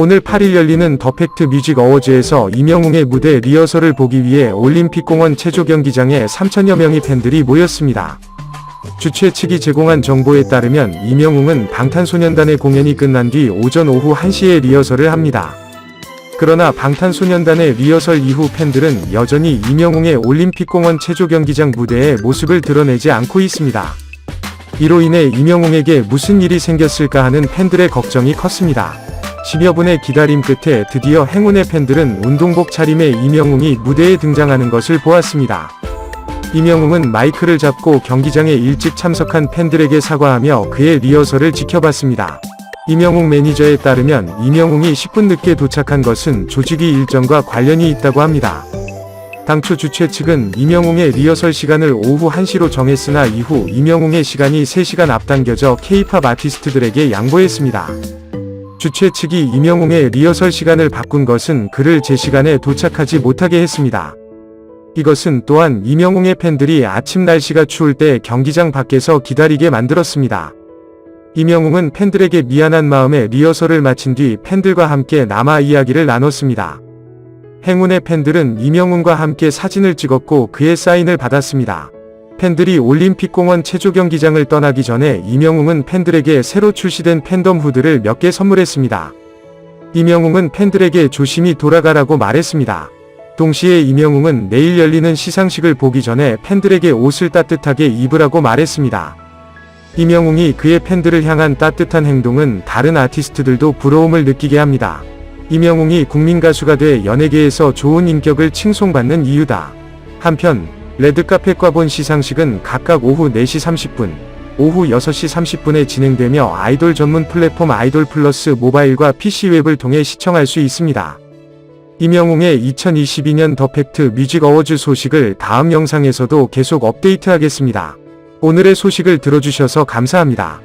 오늘 8일 열리는 더 팩트 뮤직 어워즈에서 이명웅의 무대 리허설을 보기 위해 올림픽공원 체조경기장에 3천여 명의 팬들이 모였습니다. 주최 측이 제공한 정보에 따르면 이명웅은 방탄소년단의 공연이 끝난 뒤 오전 오후 1시에 리허설을 합니다. 그러나 방탄소년단의 리허설 이후 팬들은 여전히 이명웅의 올림픽공원 체조경기장 무대에 모습을 드러내지 않고 있습니다. 이로 인해 이명웅에게 무슨 일이 생겼을까 하는 팬들의 걱정이 컸습니다. 10여 분의 기다림 끝에 드디어 행운의 팬들은 운동복 차림의 이명웅이 무대에 등장하는 것을 보았습니다. 이명웅은 마이크를 잡고 경기장에 일찍 참석한 팬들에게 사과하며 그의 리허설을 지켜봤습니다. 이명웅 매니저에 따르면 이명웅이 10분 늦게 도착한 것은 조직위 일정과 관련이 있다고 합니다. 당초 주최 측은 이명웅의 리허설 시간을 오후 1시로 정했으나 이후 이명웅의 시간이 3시간 앞당겨져 K-팝 아티스트들에게 양보했습니다. 주최 측이 이명웅의 리허설 시간을 바꾼 것은 그를 제 시간에 도착하지 못하게 했습니다. 이것은 또한 이명웅의 팬들이 아침 날씨가 추울 때 경기장 밖에서 기다리게 만들었습니다. 이명웅은 팬들에게 미안한 마음에 리허설을 마친 뒤 팬들과 함께 남아 이야기를 나눴습니다. 행운의 팬들은 이명웅과 함께 사진을 찍었고 그의 사인을 받았습니다. 팬들이 올림픽공원 체조경기장을 떠나기 전에 이명웅은 팬들에게 새로 출시된 팬덤 후드를 몇 개 선물했습니다. 이명웅은 팬들에게 조심히 돌아가라고 말했습니다. 동시에 이명웅은 내일 열리는 시상식을 보기 전에 팬들에게 옷을 따뜻하게 입으라고 말했습니다. 이명웅이 그의 팬들을 향한 따뜻한 행동은 다른 아티스트들도 부러움을 느끼게 합니다. 이명웅이 국민 가수가 돼 연예계에서 좋은 인격을 칭송받는 이유다. 한편 레드카펫과 본 시상식은 각각 오후 4시 30분, 오후 6시 30분에 진행되며 아이돌 전문 플랫폼 아이돌 플러스 모바일과 PC 웹을 통해 시청할 수 있습니다. 이명웅의 2022년 더 팩트 뮤직 어워즈 소식을 다음 영상에서도 계속 업데이트하겠습니다. 오늘의 소식을 들어주셔서 감사합니다.